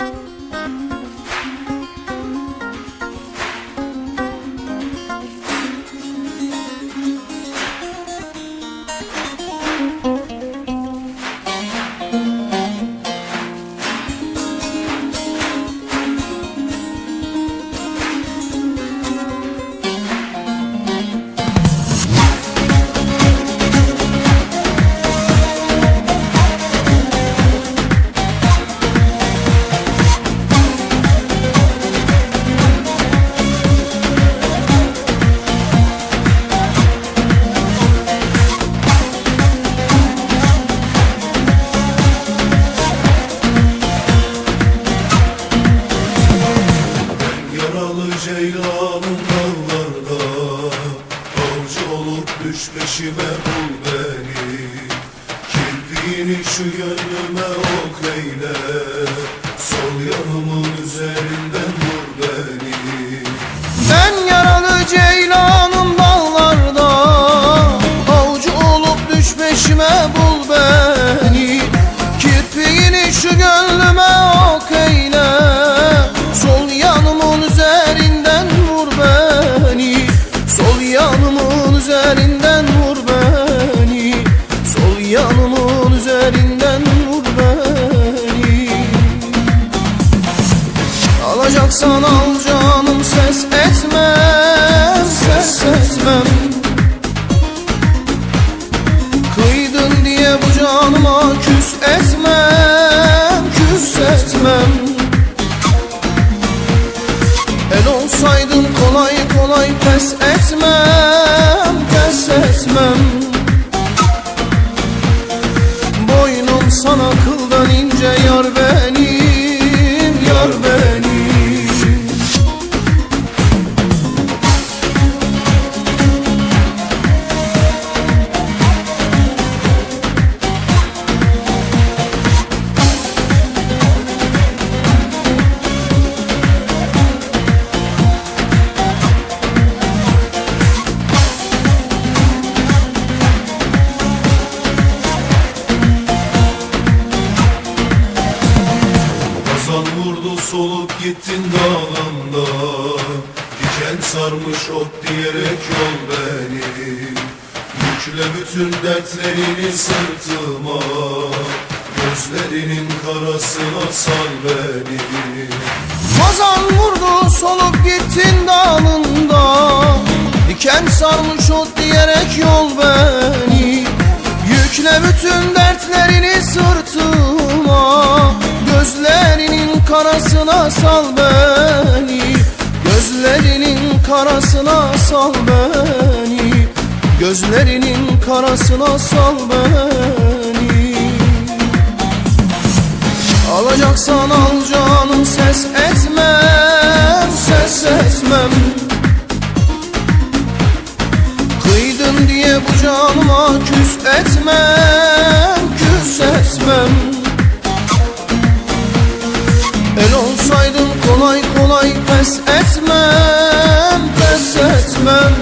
Yaralı ceylanım dağlarda Avcı olup düş peşime bul beni. Kirpiğini şu gönlüme ok eyle Sol yanımın üzerinden vur beni. Ben yaralı ceylanım dağlarda Avcı olup düş peşime bul beni. Kirpiğini şu gönlüme ok eyle Alacaksan al canım ses etmem Ses etmem Kıydın diye bu canıma küs etmem Küs etmem El olsaydın kolay kolay pes etmem Pes etmem. Boynum sana kıldan solup gittin dağında. Diken sarmış ot diyerek yol beni. Yükle bütün dertlerini sırtıma. Gözlerinin karasına sal beni. Kazan vurdu solup gittin dağında Diken sarmış ot diyerek yol beni sal beni. Gözlerinin karasına sal beni. Gözlerinin karasına sal beni. Alacaksan al canım ses etmem Ses etmem. Kıydın diye bu canıma küs etmem etmem Pes etmem.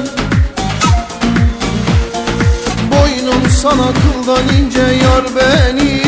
Boynum sana kıldan ince yar benim